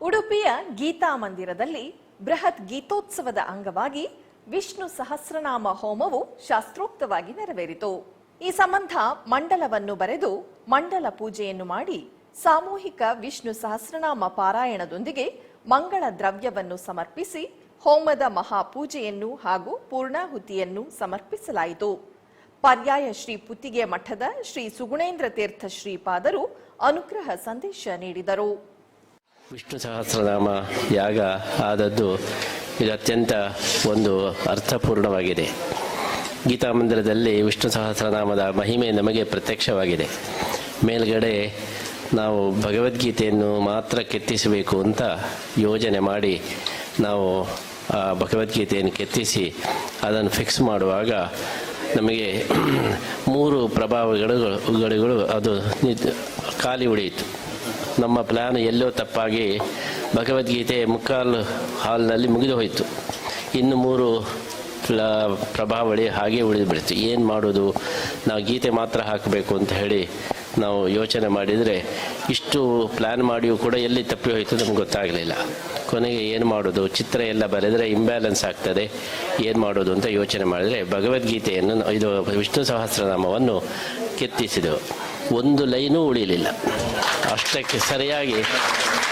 ಉಡುಪಿಯ ಗೀತಾ ಮಂದಿರದಲ್ಲಿ ಬೃಹತ್ ಗೀತೋತ್ಸವದ ಅಂಗವಾಗಿ ವಿಷ್ಣು ಸಹಸ್ರನಾಮ ಹೋಮವು ಶಾಸ್ತ್ರೋಕ್ತವಾಗಿ ನೆರವೇರಿತು. ಈ ಸಂಬಂಧ ಮಂಡಲವನ್ನು ಬರೆದು ಮಂಡಲ ಪೂಜೆಯನ್ನು ಮಾಡಿ ಸಾಮೂಹಿಕ ವಿಷ್ಣು ಸಹಸ್ರನಾಮ ಪಾರಾಯಣದೊಂದಿಗೆ ಮಂಗಳ ದ್ರವ್ಯವನ್ನು ಸಮರ್ಪಿಸಿ ಹೋಮದ ಮಹಾಪೂಜೆಯನ್ನು ಹಾಗೂ ಪೂರ್ಣಾಹುತಿಯನ್ನು ಸಮರ್ಪಿಸಲಾಯಿತು. ಪರ್ಯಾಯ ಶ್ರೀ ಪುತ್ತಿಗೆ ಮಠದ ಶ್ರೀ ಸುಗುಣೇಂದ್ರ ತೀರ್ಥ ಶ್ರೀಪಾದರು ಅನುಗ್ರಹ ಸಂದೇಶ ನೀಡಿದರು. ವಿಷ್ಣು ಸಹಸ್ರನಾಮ ಯಾಗ ಆದದ್ದು ಇದು ಅತ್ಯಂತ ಒಂದು ಅರ್ಥಪೂರ್ಣವಾಗಿದೆ. ಗೀತಾ ಮಂದಿರದಲ್ಲಿ ವಿಷ್ಣು ಸಹಸ್ರನಾಮದ ಮಹಿಮೆ ನಮಗೆ ಪ್ರತ್ಯಕ್ಷವಾಗಿದೆ. ಮೇಲ್ಗಡೆ ನಾವು ಭಗವದ್ಗೀತೆಯನ್ನು ಮಾತ್ರ ಕೆತ್ತಿಸಬೇಕು ಅಂತ ಯೋಜನೆ ಮಾಡಿ ನಾವು ಆ ಭಗವದ್ಗೀತೆಯನ್ನು ಕೆತ್ತಿಸಿ ಅದನ್ನು ಫಿಕ್ಸ್ ಮಾಡುವಾಗ ನಮಗೆ ಮೂರು ಪ್ರಭಾವಗಳು ಅದು ಖಾಲಿ ಉಳಿಯಿತು. ನಮ್ಮ ಪ್ಲ್ಯಾನ್ ಎಲ್ಲೋ ತಪ್ಪಾಗಿ ಭಗವದ್ಗೀತೆ ಮುಕ್ಕಾಲು ಹಾಲ್ನಲ್ಲಿ ಮುಗಿದು ಹೋಯಿತು. ಇನ್ನು ಮೂರು ಪ್ರಭಾವಳಿ ಹಾಗೆ ಉಳಿದು ಬಿಡ್ತು. ಏನು ಮಾಡೋದು? ನಾವು ಗೀತೆ ಮಾತ್ರ ಹಾಕಬೇಕು ಅಂತ ಹೇಳಿ ನಾವು ಯೋಚನೆ ಮಾಡಿದರೆ ಇಷ್ಟು ಪ್ಲ್ಯಾನ್ ಮಾಡಿಯೂ ಕೂಡ ಎಲ್ಲಿ ತಪ್ಪಿ ಹೋಯಿತು ನಮ್ಗೆ ಗೊತ್ತಾಗಲಿಲ್ಲ. ಕೊನೆಗೆ ಏನು ಮಾಡೋದು? ಚಿತ್ರ ಎಲ್ಲ ಬರೆದರೆ ಇಂಬ್ಯಾಲೆನ್ಸ್ ಆಗ್ತದೆ. ಏನು ಮಾಡೋದು ಅಂತ ಯೋಚನೆ ಮಾಡಿದರೆ ಭಗವದ್ಗೀತೆಯನ್ನು ಇದು ವಿಷ್ಣು ಸಹಸ್ರನಾಮವನ್ನು ಕೆತ್ತಿಸಿದೆವು. ಒಂದು ಲೈನೂ ಉಳಿಲಿಲ್ಲ. ಅಷ್ಟಕ್ಕೆ ಸರಿಯಾಗಿ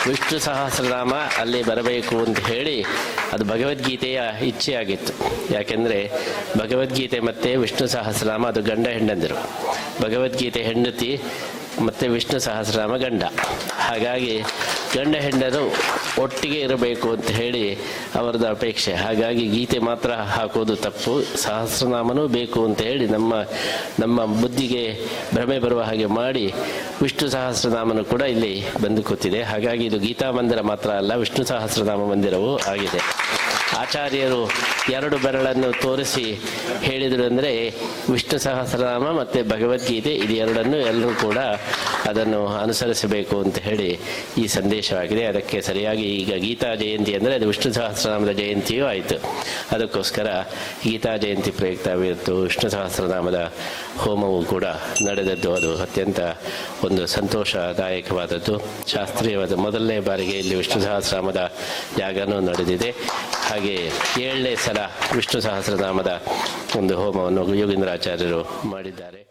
ವಿಷ್ಣು ಸಹಸ್ರನಾಮ ಅಲ್ಲಿ ಬರಬೇಕು ಅಂತ ಹೇಳಿ ಅದು ಭಗವದ್ಗೀತೆಯ ಇಚ್ಛೆಯಾಗಿತ್ತು. ಯಾಕೆಂದರೆ ಭಗವದ್ಗೀತೆ ಮತ್ತು ವಿಷ್ಣು ಸಹಸ್ರನಾಮ ಅದು ಗಂಡ ಹೆಂಡಂದಿರು. ಭಗವದ್ಗೀತೆ ಹೆಂಡತಿ ಮತ್ತು ವಿಷ್ಣು ಸಹಸ್ರನಾಮ ಗಂಡ. ಹಾಗಾಗಿ ಗಂಡ ಹೆಂಡರು ಒಟ್ಟಿಗೆ ಇರಬೇಕು ಅಂತ ಹೇಳಿ ಅವರದ್ದು ಅಪೇಕ್ಷೆ. ಹಾಗಾಗಿ ಗೀತೆ ಮಾತ್ರ ಹಾಕೋದು ತಪ್ಪು. ಸಹಸ್ರನಾಮನೂ ಬೇಕು ಅಂತ ಹೇಳಿ ನಮ್ಮ ನಮ್ಮ ಬುದ್ಧಿಗೆ ಭ್ರಮೆ ಬರುವ ಹಾಗೆ ಮಾಡಿ ವಿಷ್ಣು ಸಹಸ್ರನಾಮನು ಕೂಡ ಇಲ್ಲಿ ಬಂದು ಕೂತಿದೆ. ಹಾಗಾಗಿ ಇದು ಗೀತಾ ಮಂದಿರ ಮಾತ್ರ ಅಲ್ಲ, ವಿಷ್ಣು ಸಹಸ್ರನಾಮ ಮಂದಿರವೂ ಆಗಿದೆ. ಆಚಾರ್ಯರು ಎರಡು ಬೆರಳನ್ನು ತೋರಿಸಿ ಹೇಳಿದರು ಅಂದರೆ ವಿಷ್ಣು ಸಹಸ್ರನಾಮ ಮತ್ತು ಭಗವದ್ಗೀತೆ ಇದು ಎರಡನ್ನು ಎಲ್ಲರೂ ಕೂಡ ಅದನ್ನು ಅನುಸರಿಸಬೇಕು ಅಂತ ಹೇಳಿ ಈ ಸಂದೇಶವಾಗಿದೆ. ಅದಕ್ಕೆ ಸರಿಯಾಗಿ ಈಗ ಗೀತಾ ಜಯಂತಿ ಅಂದರೆ ಅದು ವಿಷ್ಣು ಸಹಸ್ರನಾಮದ ಜಯಂತಿಯೂ ಆಯಿತು. ಅದಕ್ಕೋಸ್ಕರ ಗೀತಾ ಜಯಂತಿ ಪ್ರಯುಕ್ತ ಇವತ್ತು ವಿಷ್ಣು ಸಹಸ್ರನಾಮದ ಹೋಮವು ಕೂಡ ನಡೆದದ್ದು. ಅದು ಅತ್ಯಂತ ಒಂದು ಸಂತೋಷದಾಯಕವಾದದ್ದು. ಶಾಸ್ತ್ರೀಯವಾದ ಮೊದಲನೇ ಬಾರಿಗೆ ಇಲ್ಲಿ ವಿಷ್ಣು ಸಹಸ್ರನಾಮದ ಜಾಗನೂ ನಡೆದಿದೆ. ಹಾಗೆ ಏಳನೇ ಸಲ ವಿಷ್ಣು ಸಹಸ್ರನಾಮದ ಒಂದು ಹೋಮವನ್ನು ಯೋಗೀಂದ್ರಾಚಾರ್ಯರು ಮಾಡಿದ್ದಾರೆ.